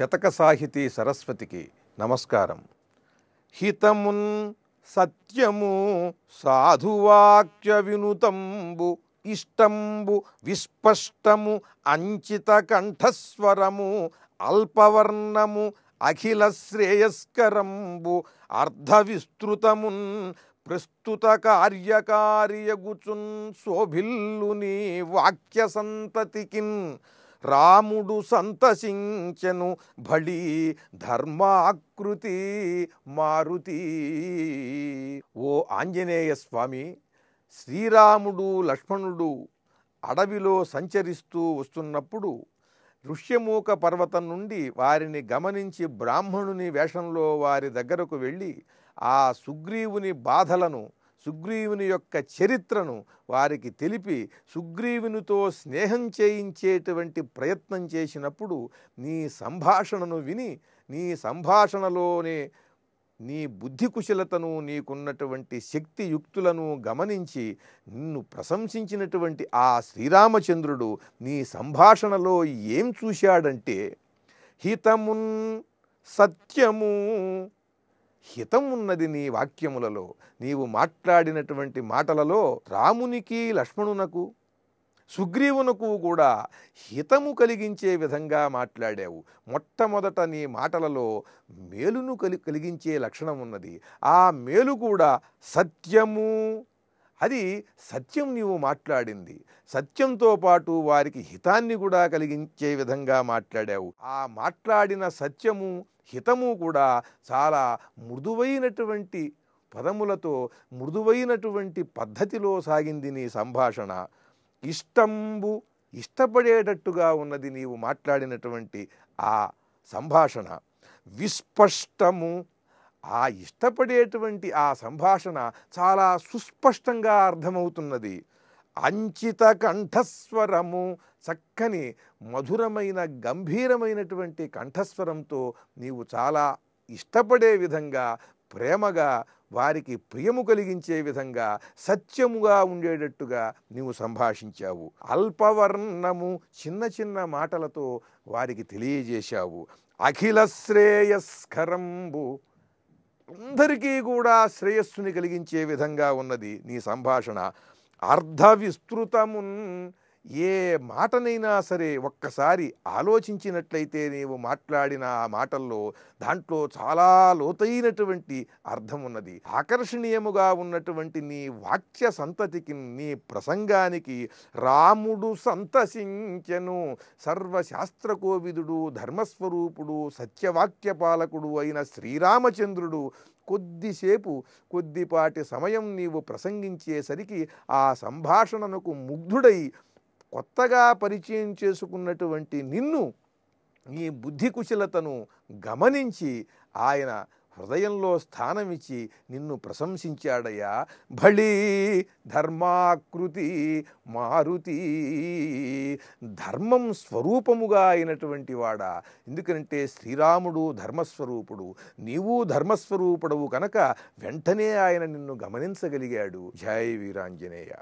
శతక సాహితీ సరస్వతికి నమస్కారం. హితమున్ సత్యము సాధువాక్య వినుతంబు ఇష్టంబు విస్పష్టము అంచిత కంఠస్వరము అల్పవర్ణము అఖిల శ్రేయస్కరంబు అర్ధ విస్తృతమున్ ప్రస్తుత కార్యకార్యగుచున్ శోభిల్లుని వాక్య సంతతికిన్ రాముడు సంతసించెను బడి ధర్మాకృతి మారుతి. ఓ ఆంజనేయ స్వామి శ్రీరాముడు లక్ష్మణుడు అడవిలో సంచరిస్తూ వస్తున్నప్పుడు ఋష్యమూక పర్వతం నుండి వారిని గమనించి బ్రాహ్మణుని వేషంలో వారి దగ్గరకు వెళ్ళి ఆ సుగ్రీవుని బాధలను సుగ్రీవుని యొక్క చరిత్రను వారికి తెలిపి సుగ్రీవునితో స్నేహం చేయించేటువంటి ప్రయత్నం చేసినప్పుడు నీ సంభాషణను విని నీ సంభాషణలోనే నీ బుద్ధి కుశలతను నీకున్నటువంటి శక్తి యుక్తులను గమనించి నిన్ను ప్రశంసించినటువంటి ఆ శ్రీరామచంద్రుడు నీ సంభాషణలో ఏం చూశాడంటే హితమున్ సత్యము హితం ఉన్నది నీ వాక్యములలో. నీవు మాట్లాడినటువంటి మాటలలో రామునికి లక్ష్మణునకు సుగ్రీవునకు కూడా హితము కలిగించే విధంగా మాట్లాడావు. మొట్టమొదట నీ మాటలలో మేలును కలి కలిగించే లక్షణం ఉన్నది. ఆ మేలు కూడా సత్యము. అది సత్యం నీవు మాట్లాడింది. సత్యంతో పాటు వారికి హితాన్ని కూడా కలిగించే విధంగా మాట్లాడావు. ఆ మాట్లాడిన సత్యము హితము కూడా చాలా మృదువైనటువంటి పదములతో మృదువైనటువంటి పద్ధతిలో సాగింది నీ సంభాషణ. ఇష్టంబు ఇష్టపడేటట్టుగా ఉన్నది నీవు మాట్లాడినటువంటి ఆ సంభాషణ. విస్పష్టము ఆ ఇష్టపడేటువంటి ఆ సంభాషణ చాలా సుస్పష్టంగా అర్థమవుతున్నది. అంచిత కంఠస్వరము చక్కని మధురమైన గంభీరమైనటువంటి కంఠస్వరంతో నీవు చాలా ఇష్టపడే విధంగా ప్రేమగా వారికి ప్రియము కలిగించే విధంగా సత్యముగా ఉండేటట్టుగా నీవు సంభాషించావు. అల్పవర్ణము చిన్న చిన్న మాటలతో వారికి తెలియజేశావు. అఖిల శ్రేయస్కరంబు అందరికీ కూడా శ్రేయస్సుని కలిగించే విధంగా ఉన్నది నీ సంభాషణ. అర్ధ విస్తృతమున్ ఏ మాటనైనా సరే ఒక్కసారి ఆలోచించినట్లయితే నీవు మాట్లాడిన ఆ మాటల్లో దాంట్లో చాలా లోతైనటువంటి అర్థం ఉన్నది. ఆకర్షణీయముగా ఉన్నటువంటి నీ వాక్య సంతతికి నీ ప్రసంగానికి రాముడు సంతసించెను. సర్వశాస్త్రకోవిదుడు ధర్మస్వరూపుడు సత్యవాక్య పాలకుడు అయిన శ్రీరామచంద్రుడు కొద్దిసేపు కొద్దిపాటి సమయం నీవు ప్రసంగించేసరికి ఆ సంభాషణకు ముగ్ధుడై కొత్తగా పరిచయం చేసుకున్నటువంటి నిన్ను నీ బుద్ధి కుశలతను గమనించి ఆయన హృదయంలో స్థానమిచ్చి నిన్ను ప్రశంసించాడయ్యా. భళీ ధర్మాకృతి మారుతి. ధర్మం స్వరూపముగా అయినటువంటి వాడా. ఎందుకంటే శ్రీరాముడు ధర్మస్వరూపుడు. నీవు ధర్మస్వరూపుడవు కనుక వెంటనే ఆయన నిన్ను గమనించగలిగాడు. జై వీరాంజనేయ.